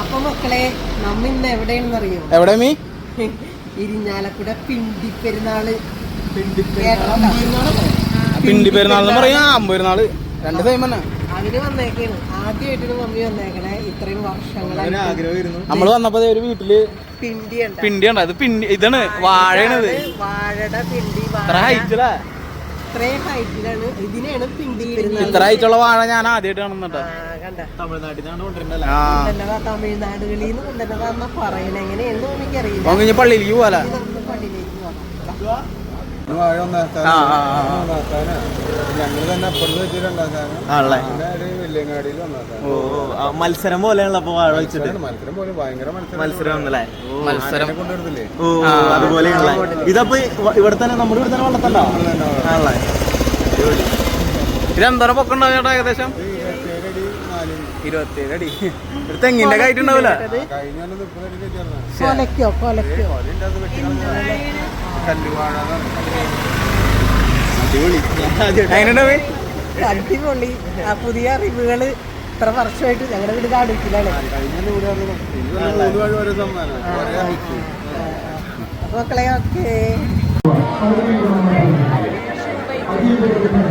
അപ്പൊ മക്കളെ നമ്മ ഇന്ന് എവിടെയാണെന്ന് അറിയോ എവിടെ മീ? ഇരിഞ്ഞാലക്കുട പിണ്ടി പെരുന്നാൾ പിണ്ടി പെരുന്നാൾ എന്ന് പറയാ. അമ്പരുന്നാൾ രണ്ട് ടൈം തന്നെ. അവർ വന്നേക്കാണ്. ആദ്യമായിട്ടാണ് മമ്മി വന്നേക്കണേ. ഇത്രയും വർഷങ്ങളായി ആഗ്രഹമായിരുന്നു. നമ്മൾ വന്നപ്പോ ഒരു വീട്ടിൽ പിണ്ടി ഉണ്ട് പിണ്ടി ഇത് പിണ്ടി ഇതാണ് വാഴയാണത് വാഴയുടെ പിണ്ടി ഹൈറ്റിലാ ഇത്രയും ഹൈറ്റിലാണ് ഇതിനെയാണ് പിണ്ടി ഇത്ര ഹൈറ്റുള്ള വാഴ ഞാൻ ആദ്യമായിട്ട് കാണുന്നുട്ടോ തമിഴ്നാടുകളിൽ നിന്ന് പറയണേ. എങ്ങനെയെന്ന് എനിക്കറിയില്ല. പള്ളിയിലേക്ക് പോവാല? പള്ളിയിലേക്ക് മത്സരം പോലെയാണല്ലോ അപ്പൊ വാഴ വെച്ചിട്ട്. മത്സരം മത്സരം ഓ ആ. അതുപോലെയാണല്ലേ? ഇതപ്പോ ഇവ- ഇവിടെ തന്നെ നമ്മുടെ ഇവിടെ തന്നെ വള്ളത്തല്ലോ ആണല്ലേ? ഇതെന്താ പൊക്കണ്ടോ ചേട്ടാ ഏകദേശം? ഇരുപത്തിയേഴ് അടി. ഒരു തെങ്ങിന്റെ കയറ്റ് ഉണ്ടാവില്ല കൊലക്കോ കൊലക്കോ അടിപൊളി. ആ പുതിയ അറിവുകൾ ഇത്ര വർഷമായിട്ട് ഞങ്ങളുടെ വീട് അപ്പൊ മക്കളെ ഓക്കേ. അതിനുശേഷം